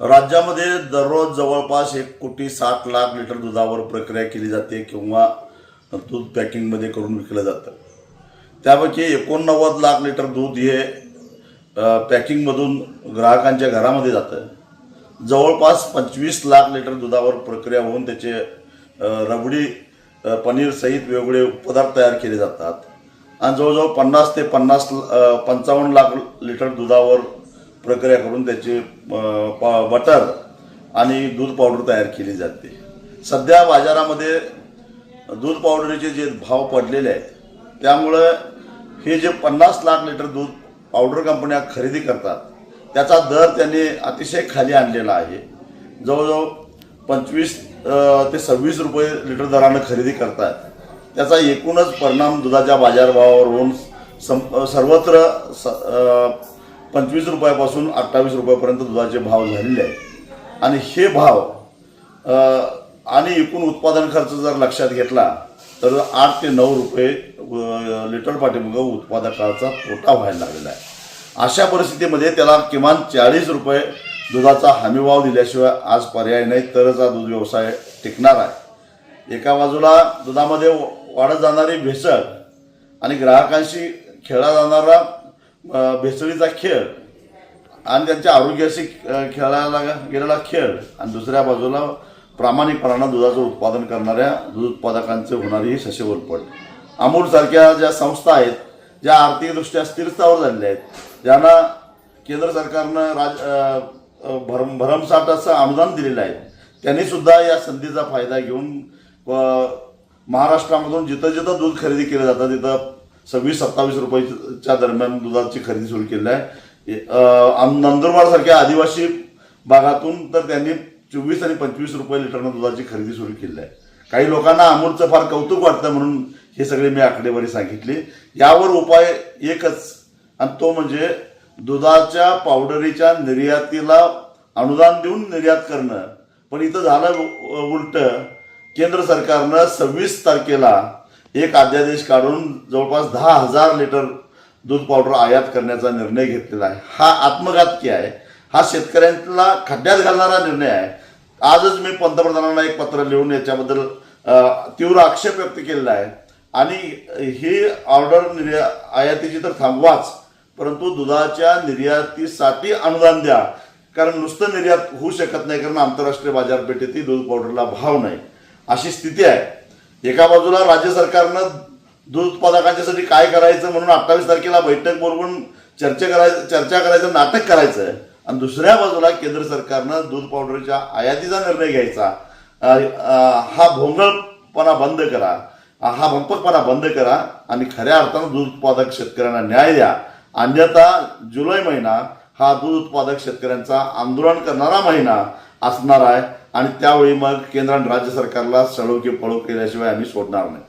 राज्यामध्ये दररोज जवळपास एक कोटी साठ लाख लिटर दुधावर प्रक्रिया केली जाते किंवा दूध पॅकिंगमध्ये करून विकलं जातं. त्यापैकी एकोणनव्वद लाख लिटर दूध हे पॅकिंगमधून ग्राहकांच्या घरामध्ये जातं. जवळपास पंचवीस लाख लिटर दुधावर प्रक्रिया होऊन त्याचे रबडी पनीरसहित पनीर सहित वेगवेगळे पदार्थ तयार केले जातात. आणि जवळजवळ पन्नास ते पन्नास पंचावन्न लाख लिटर दुधावर प्रक्रिया करून त्याचे बटर आणि दूध पावडर तयार केली जाते. सध्या बाजारामध्ये दूध पावडरचे जे भाव पडलेले आहेत त्यामुळं हे जे पन्नास लाख लिटर दूध पावडर कंपन्या खरेदी करतात त्याचा दर त्यांनी अतिशय खाली आणलेला आहे. जवळजवळ पंचवीस ते सव्वीस रुपये लिटर दरानं खरेदी करतात. त्याचा एकूणच परिणाम दुधाच्या बाजारभावावर होऊन सं सर्वत्र स पंचवीस रुपयापासून अठ्ठावीस रुपयापर्यंत दुधाचे भाव झालेले आहेत. आणि हे भाव आणि एकूण उत्पादन खर्च जर लक्षात घेतला तर आठ ते नऊ रुपये लिटर पाठीमागं उत्पादकाचा तोटा व्हायला लागलेला आहे. अशा परिस्थितीमध्ये त्याला किमान चाळीस रुपये दुधाचा हमीभाव दिल्याशिवाय आज पर्याय नाही तरच हा दूध व्यवसाय टिकणार आहे. एका बाजूला दुधामध्ये वाढत जाणारी भेसळ आणि ग्राहकांशी खेळला जाणारा भेसळीचा खेळ. आणि त्यांच्या आरोग्याशी खेळायला गेलेला खेळ. आणि दुसऱ्या बाजूला प्रामाणिकपणानं दुधाचं उत्पादन करणाऱ्या दूध उत्पादकांचे होणारी ही सशेवलपट ज्या संस्था आहेत ज्या आर्थिकदृष्ट्या स्थिरस्थावर झालेल्या आहेत ज्यांना केंद्र सरकारनं राज भरम भरमसाठ असं अनुदान दिलेलं आहे त्यांनी सुद्धा या संधीचा फायदा घेऊन महाराष्ट्रामधून जिथं जिथं दूध खरेदी केलं जातं तिथं सव्वीस सत्तावीस रुपयाच्या दरम्यान दुधाची खरेदी सुरू केली आहे. नंदुरबारसारख्या नंदुरबार सारख्या आदिवासी भागातून तर त्यांनी चोवीस आणि पंचवीस रुपये लिटरनं दुधाची खरेदी सुरू केली आहे. काही लोकांना अमूलचं फार कौतुक वाटतं म्हणून हे सगळे मी आकडेवारी सांगितली. यावर उपाय एकच आणि तो म्हणजे दुधाच्या पावडरीच्या निर्यातीला अनुदान देऊन निर्यात करणं. पण इथं झालं उलट. केंद्र सरकारनं सव्वीस तारखेला एक अध्यादेश काढून जवळपास दहा हजार लिटर दूध पावडर आयात करण्याचा निर्णय घेतलेला आहे. हा आत्मघातकी आहे? हा शेतकऱ्यांना खड्ड्यात घालणारा निर्णय आहे. आजच मी पंतप्रधानांना एक पत्र लिहून याच्याबद्दल तीव्र आक्षेप व्यक्त केलेला आहे. आणि ही ऑर्डर निर्या आयातीची तर थांबवाच परंतु दुधाच्या निर्यातीसाठी अनुदान द्या. कारण नुसतं निर्यात होऊ शकत नाही कारण आंतरराष्ट्रीय बाजारपेठेतही दूध पावडरला भाव नाही. अशी स्थिती आहे. एका बाजूला राज्य सरकारनं दूध उत्पादकांच्यासाठी काय करायचं म्हणून अठ्ठावीस तारखेला बैठक बोलवून चर्चा करायचं चर्चा करायचं नाटक करायचं आणि दुसऱ्या बाजूला केंद्र सरकारनं दूध पावडरच्या आयातीचा निर्णय घ्यायचा. हा भोंगळपणा बंद करा. हा भंपकपणा बंद करा आणि खऱ्या अर्थानं दूध उत्पादक शेतकऱ्यांना न्याय द्या. अन्यथा जुलै महिना हा दूध उत्पादक शेतकऱ्यांचा आंदोलन करणारा महिना असणार आहे. आणि त्यावेळी मग केंद्र आणि राज्य सरकारला सळो की पळो केल्याशिवाय आम्ही सोडणार नाही.